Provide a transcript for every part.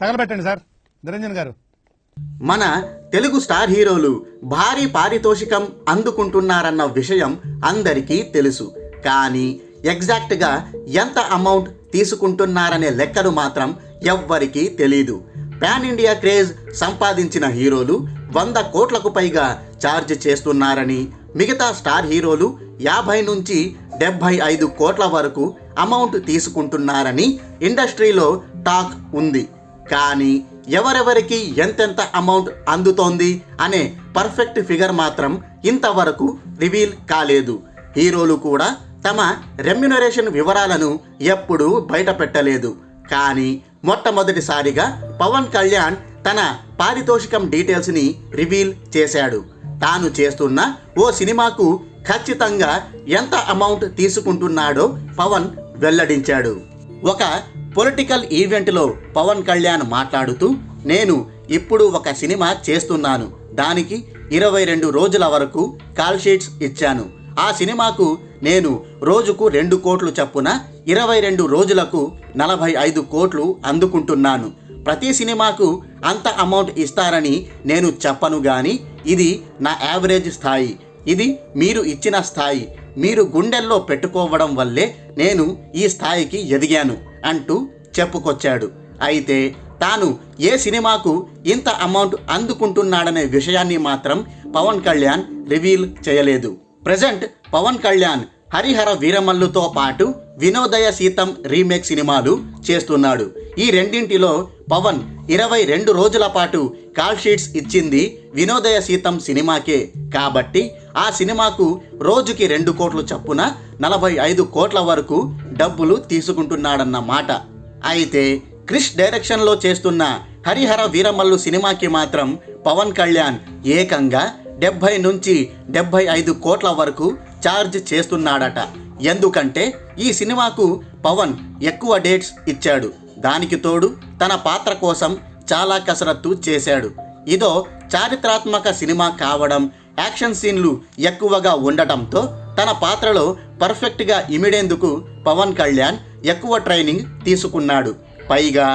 తగలబెట్టండి sir. Niranjan గారు. మన Telugu star హీరోలు భారీ పారితోషికం అందుకుంటున్నారన్న విషయం అందరికీ తెలుసు. కానీ ఎగ్జాక్ట్గా ఎంత అమౌంట్ తీసుకుంటున్నారనే లెక్కలు మాత్రం ఎవ్వరికీ తెలీదు. పాన్ ఇండియా క్రేజ్ సంపాదించిన హీరోలు వంద కోట్లకు పైగా ఛార్జ్ చేస్తున్నారని మిగతా స్టార్ హీరోలు యాభై నుంచి డెబ్భై ఐదు కోట్ల వరకు అమౌంట్ తీసుకుంటున్నారని ఇండస్ట్రీలో టాక్ ఉంది. కానీ ఎవరెవరికి ఎంతెంత అమౌంట్ అందుతోంది అనే పర్ఫెక్ట్ ఫిగర్ మాత్రం ఇంతవరకు రివీల్ కాలేదు. హీరోలు కూడా తమ రెమ్యునరేషన్ వివరాలను ఎప్పుడూ బయట పెట్టలేదు కానీ మొట్టమొదటిసారిగా పవన్ కళ్యాణ్ తన పారితోషికం డీటెయిల్స్ని రివీల్ చేశాడు. తాను చేస్తున్న ఓ సినిమాకు ఖచ్చితంగా ఎంత అమౌంట్ తీసుకుంటున్నాడో పవన్ వెల్లడించాడు. ఒక పొలిటికల్ ఈవెంట్లో పవన్ కళ్యాణ్ మాట్లాడుతూ నేను ఇప్పుడు ఒక సినిమా చేస్తున్నాను. దానికి ఇరవై రెండు రోజుల వరకు కాల్ షీట్స్ ఇచ్చాను. ఆ సినిమాకు నేను రోజుకు రెండు కోట్లు చప్పున ఇరవై రెండు రోజులకు నలభై ఐదు కోట్లు అందుకుంటున్నాను. ప్రతి సినిమాకు అంత అమౌంట్ ఇస్తారని నేను చెప్పను గాని ఇది నా యావరేజ్ స్థాయి. ఇది మీరు ఇచ్చిన స్థాయి. మీరు గుండెల్లో పెట్టుకోవడం వల్లే నేను ఈ స్థాయికి ఎదిగాను అంటూ చెప్పుకొచ్చాడు. అయితే తాను ఏ సినిమాకు ఇంత అమౌంట్ అందుకుంటున్నాడనే విషయాన్ని మాత్రం పవన్ కళ్యాణ్ రివీల్ చేయలేదు. ప్రజెంట్ పవన్ కళ్యాణ్ హరిహర వీరమల్లుతో పాటు వినోదయ సీతం రీమేక్ సినిమాలు చేస్తున్నాడు. ఈ రెండింటిలో పవన్ ఇరవై రెండు రోజుల పాటు కాల్ షీట్స్ ఇచ్చింది వినోదయ సీతం సినిమాకే. కాబట్టి ఆ సినిమాకు రోజుకి రెండు కోట్లు చప్పున నలభై ఐదు కోట్ల వరకు డబ్బులు తీసుకుంటున్నాడన్న మాట. అయితే క్రిష్ డైరెక్షన్లో చేస్తున్న హరిహర వీరమల్లు సినిమాకి మాత్రం పవన్ కళ్యాణ్ ఏకంగా డెబ్భై నుంచి డెబ్భై ఐదు కోట్ల వరకు ఛార్జ్ చేస్తున్నాడట. ఎందుకంటే ఈ సినిమాకు పవన్ ఎక్కువ డేట్స్ ఇచ్చాడు. దానికి తోడు తన పాత్ర కోసం చాలా కసరత్తు చేశాడు. ఇదో చారిత్రాత్మక సినిమా కావడం యాక్షన్ సీన్లు ఎక్కువగా ఉండటంతో తన పాత్రలో పర్ఫెక్ట్గా ఇమిడేందుకు పవన్ కళ్యాణ్ ఎక్కువ ట్రైనింగ్ తీసుకున్నాడు. పైగా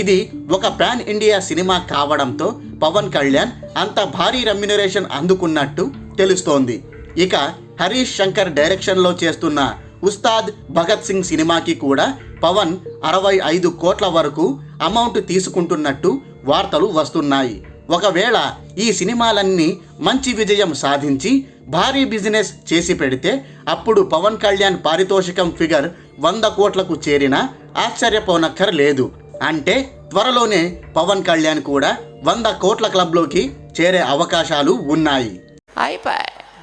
ఇది ఒక ప్యాన్ ఇండియా సినిమా కావడంతో పవన్ కళ్యాణ్ అంత భారీ రెమ్యునరేషన్ అందుకున్నట్టు తెలుస్తోంది. ఇక హరీష్ శంకర్ డైరెక్షన్లో చేస్తున్న ఉస్తాద్ భగత్ సింగ్ సినిమాకి కూడా పవన్ అరవై ఐదు కోట్ల వరకు అమౌంట్ తీసుకుంటున్నట్టు వార్తలు వస్తున్నాయి. ఒకవేళ ఈ సినిమాలన్నీ మంచి విజయం సాధించి భారీ బిజినెస్ చేసి పెడితే అప్పుడు పవన్ కళ్యాణ్ పారితోషికం ఫిగర్ వంద కోట్లకు చేరినా ఆశ్చర్యపోనక్కర్లేదు. అంటే త్వరలోనే పవన్ కళ్యాణ్ కూడా వంద కోట్ల క్లబ్లోకి చేరే అవకాశాలు ఉన్నాయి. అయిపోయి